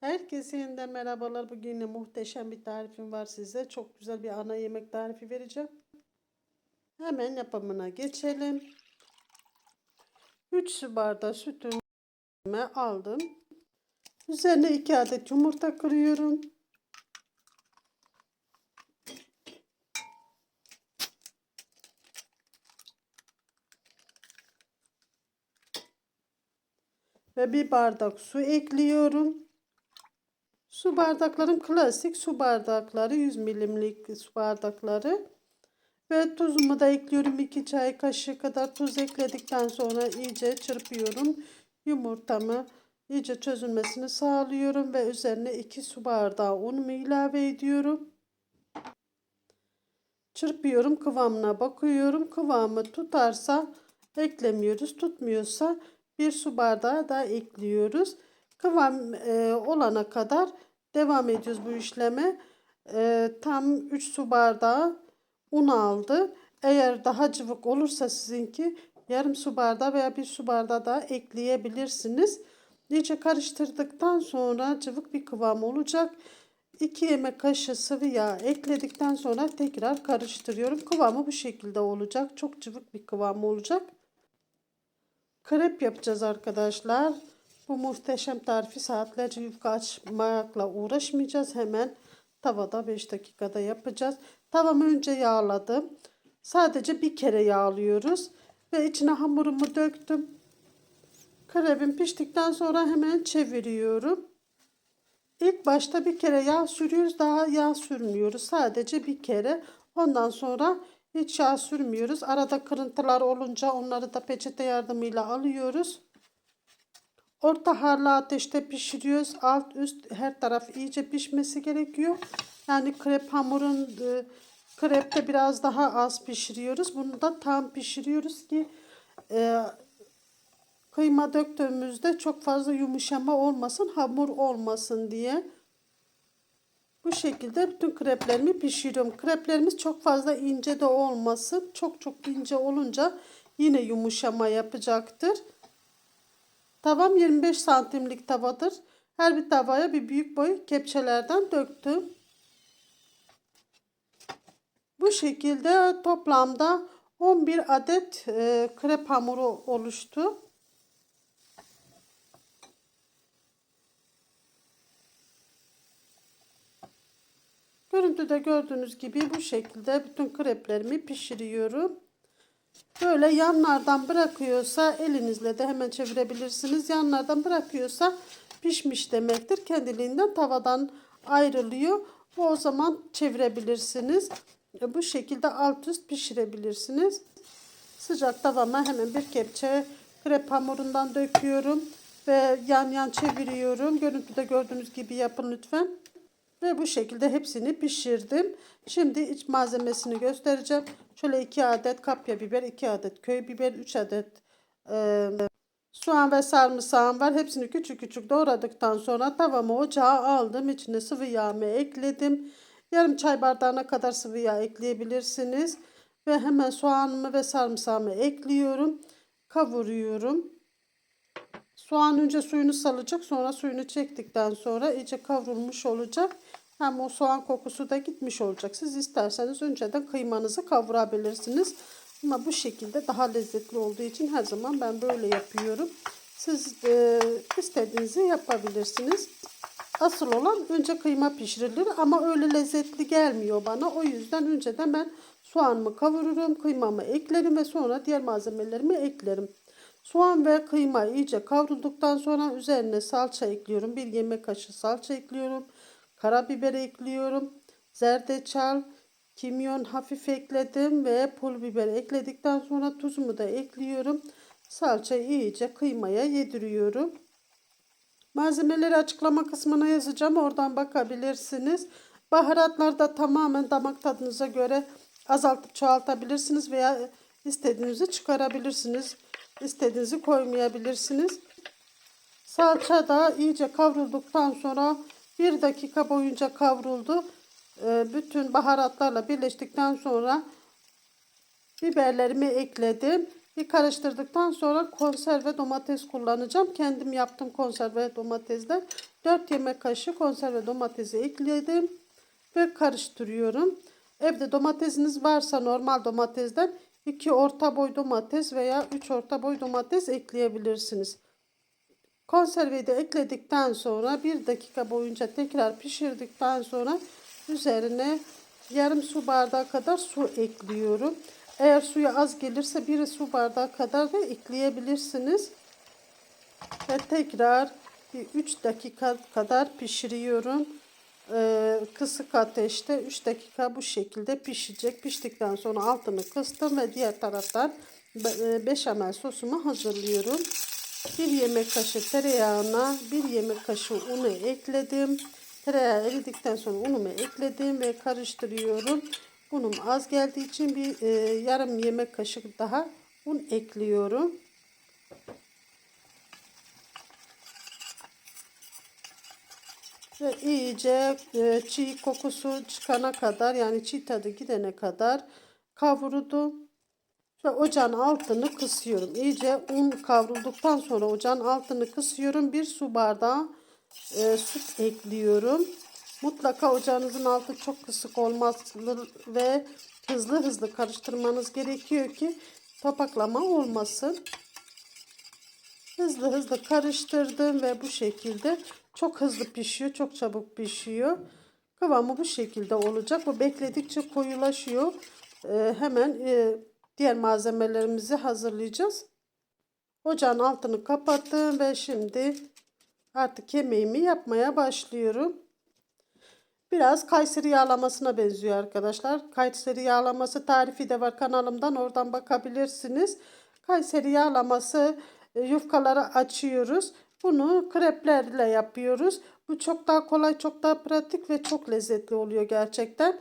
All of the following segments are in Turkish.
Herkese yeniden merhabalar. Bugün yine muhteşem bir tarifim var size. Çok güzel bir ana yemek tarifi vereceğim. Hemen yapımına geçelim. 3 su bardağı sütümü aldım. Üzerine 2 adet yumurta kırıyorum. Ve bir bardak su ekliyorum. Su bardaklarım klasik su bardakları 100 milimlik su bardakları. Ve tuzumu da ekliyorum 2 çay kaşığı kadar tuz ekledikten sonra iyice çırpıyorum. Yumurtamı iyice çözülmesini sağlıyorum ve üzerine 2 su bardağı unumu ilave ediyorum. Çırpıyorum kıvamına bakıyorum. Kıvamı tutarsa eklemiyoruz. Tutmuyorsa bir su bardağı da ekliyoruz. Kıvam e, olana kadar devam ediyoruz bu işleme. E, tam 3 su bardağı un aldı. Eğer daha cıvık olursa sizinki yarım su bardağı veya bir su bardağı daha ekleyebilirsiniz. İyice karıştırdıktan sonra cıvık bir kıvam olacak. 2 yemek kaşığı sıvı yağ ekledikten sonra tekrar karıştırıyorum. Kıvamı bu şekilde olacak. Çok cıvık bir kıvam olacak. Krep yapacağız arkadaşlar. Bu muhteşem tarifi saatlerce yufka açmakla uğraşmayacağız. Hemen tavada 5 dakikada yapacağız. Tavamı önce yağladım. Sadece bir kere yağlıyoruz. Ve içine hamurumu döktüm. Krebim piştikten sonra hemen çeviriyorum. İlk başta bir kere yağ sürüyoruz. Daha yağ sürmüyoruz. Sadece bir kere. Ondan sonra hiç yağ sürmüyoruz. Arada kırıntılar olunca onları da peçete yardımıyla alıyoruz. Orta harlı ateşte pişiriyoruz. Alt üst her taraf iyice pişmesi gerekiyor. Yani krep hamurun e, krepte biraz daha az pişiriyoruz. Bunu da tam pişiriyoruz ki e, kıyma döktüğümüzde çok fazla yumuşama olmasın, hamur olmasın diye. Bu şekilde bütün kreplerimi pişiriyorum. Kreplerimiz çok fazla ince de olmasın. Çok çok ince olunca yine yumuşama yapacaktır. Tavam 25 santimlik tavadır. Her bir tavaya bir büyük boy kepçelerden döktüm. Bu şekilde toplamda 11 adet e, krep hamuru oluştu. Görüntüde gördüğünüz gibi bu şekilde bütün kreplerimi pişiriyorum. Böyle yanlardan bırakıyorsa elinizle de hemen çevirebilirsiniz. Yanlardan bırakıyorsa pişmiş demektir. Kendiliğinden tavadan ayrılıyor. O zaman çevirebilirsiniz. Bu şekilde alt üst pişirebilirsiniz. Sıcak tavama hemen bir kepçe krep hamurundan döküyorum. Ve yan yan çeviriyorum. Görüntüde gördüğünüz gibi yapın lütfen. Ve bu şekilde hepsini pişirdim. Şimdi iç malzemesini göstereceğim. Şöyle 2 adet kapya biber, 2 adet köy biber, 3 adet e, soğan ve sarımsağım var. Hepsini küçük küçük doğradıktan sonra tavamı ocağa aldım. İçine sıvı yağımı ekledim. Yarım çay bardağına kadar sıvı yağ ekleyebilirsiniz. Ve hemen soğanımı ve sarımsağımı ekliyorum. Kavuruyorum. Soğan önce suyunu salacak. Sonra suyunu çektikten sonra iyice kavrulmuş olacak. Hem o soğan kokusu da gitmiş olacak. Siz isterseniz önceden kıymanızı kavurabilirsiniz. Ama bu şekilde daha lezzetli olduğu için her zaman ben böyle yapıyorum. Siz e, istediğinizi yapabilirsiniz. Asıl olan önce kıyma pişirilir ama öyle lezzetli gelmiyor bana. O yüzden önceden ben soğanımı kavururum, kıymamı eklerim ve sonra diğer malzemelerimi eklerim. Soğan ve kıyma iyice kavrulduktan sonra üzerine salça ekliyorum. Bir yemek kaşığı salça ekliyorum. Karabiber ekliyorum. Zerdeçal, kimyon hafif ekledim ve pul biber ekledikten sonra tuzumu da ekliyorum. Salçayı iyice kıymaya yediriyorum. Malzemeleri açıklama kısmına yazacağım. Oradan bakabilirsiniz. Baharatlar da tamamen damak tadınıza göre azaltıp çoğaltabilirsiniz veya istediğinizi çıkarabilirsiniz. İstediğinizi koymayabilirsiniz. Salça da iyice kavrulduktan sonra bir dakika boyunca kavruldu. Ee, bütün baharatlarla birleştikten sonra biberlerimi ekledim. Bir karıştırdıktan sonra konserve domates kullanacağım. Kendim yaptım konserve domatesler. 4 yemek kaşığı konserve domatesi ekledim ve karıştırıyorum. Evde domatesiniz varsa normal domatesden 2 orta boy domates veya 3 orta boy domates ekleyebilirsiniz. Konserveyi de ekledikten sonra 1 dakika boyunca tekrar pişirdikten sonra üzerine yarım su bardağı kadar su ekliyorum. Eğer suya az gelirse bir su bardağı kadar da ekleyebilirsiniz. Ve tekrar 3 dakika kadar pişiriyorum. Ee, kısık ateşte 3 dakika bu şekilde pişecek. Piştikten sonra altını kıstım ve diğer taraftan e, beşamel sosumu hazırlıyorum. Bir yemek kaşığı tereyağına bir yemek kaşığı unu ekledim. Tereyağı eridikten sonra unumu ekledim ve karıştırıyorum. Unum az geldiği için bir e, yarım yemek kaşığı daha un ekliyorum. Ve iyice e, çiğ kokusu çıkana kadar yani çiğ tadı gidene kadar kavurdum. Ve ocağın altını kısıyorum. İyice un kavrulduktan sonra ocağın altını kısıyorum. Bir su bardağı e, süt ekliyorum. Mutlaka ocağınızın altı çok kısık olmalı ve hızlı hızlı karıştırmanız gerekiyor ki topaklama olmasın. Hızlı hızlı karıştırdım ve bu şekilde çok hızlı pişiyor, çok çabuk pişiyor. Kıvamı bu şekilde olacak. Bu bekledikçe koyulaşıyor. Ee, hemen e, diğer malzemelerimizi hazırlayacağız. Ocağın altını kapattım ve şimdi artık yemeğimi yapmaya başlıyorum. Biraz Kayseri yağlamasına benziyor arkadaşlar. Kayseri yağlaması tarifi de var kanalımdan oradan bakabilirsiniz. Kayseri yağlaması e, yufkaları açıyoruz. Bunu kreplerle yapıyoruz. Bu çok daha kolay, çok daha pratik ve çok lezzetli oluyor gerçekten.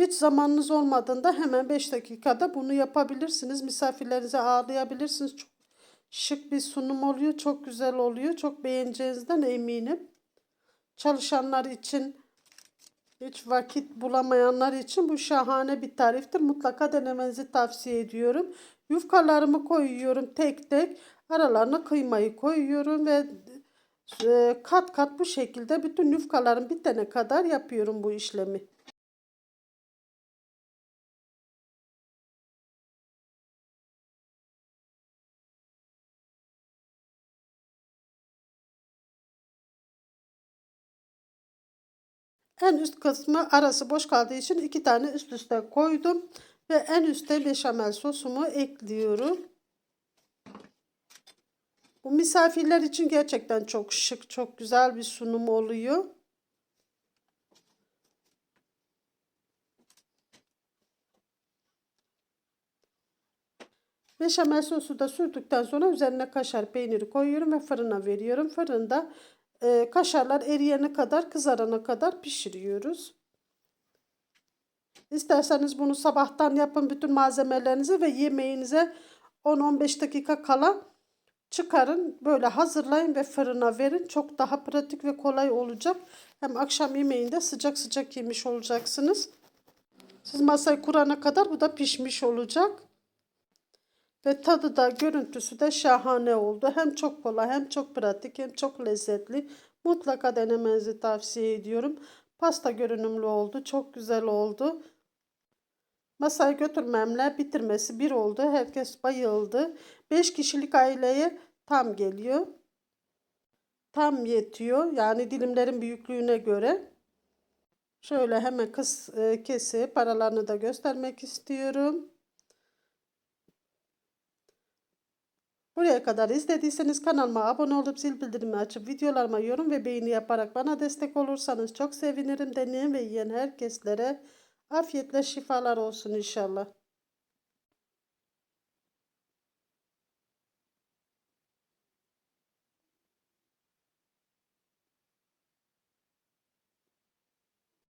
Hiç zamanınız olmadığında hemen 5 dakikada bunu yapabilirsiniz. Misafirlerinize ağırlayabilirsiniz. Çok şık bir sunum oluyor. Çok güzel oluyor. Çok beğeneceğinizden eminim. Çalışanlar için hiç vakit bulamayanlar için bu şahane bir tariftir. Mutlaka denemenizi tavsiye ediyorum. Yufkalarımı koyuyorum tek tek. Aralarına kıymayı koyuyorum ve e, kat kat bu şekilde bütün yufkalarım bitene kadar yapıyorum bu işlemi. En üst kısmı arası boş kaldığı için iki tane üst üste koydum. Ve en üstte beşamel sosumu ekliyorum. Bu misafirler için gerçekten çok şık, çok güzel bir sunum oluyor. Beşamel sosu da sürdükten sonra üzerine kaşar peyniri koyuyorum ve fırına veriyorum. Fırında e, kaşarlar eriyene kadar, kızarana kadar pişiriyoruz. İsterseniz bunu sabahtan yapın bütün malzemelerinizi ve yemeğinize 10-15 dakika kala çıkarın. Böyle hazırlayın ve fırına verin. Çok daha pratik ve kolay olacak. Hem akşam yemeğinde sıcak sıcak yemiş olacaksınız. Siz masayı kurana kadar bu da pişmiş olacak. Ve tadı da görüntüsü de şahane oldu. Hem çok kolay hem çok pratik hem çok lezzetli. Mutlaka denemenizi tavsiye ediyorum. Pasta görünümlü oldu. Çok güzel oldu. Masaya götürmemle bitirmesi bir oldu. Herkes bayıldı. 5 kişilik aileye tam geliyor. Tam yetiyor. Yani dilimlerin büyüklüğüne göre. Şöyle hemen kıs, e, kesip paralarını da göstermek istiyorum. Buraya kadar izlediyseniz kanalıma abone olup zil bildirimi açıp videolarıma yorum ve beğeni yaparak bana destek olursanız çok sevinirim. Deneyen ve yiyen herkeslere afiyetle şifalar olsun inşallah.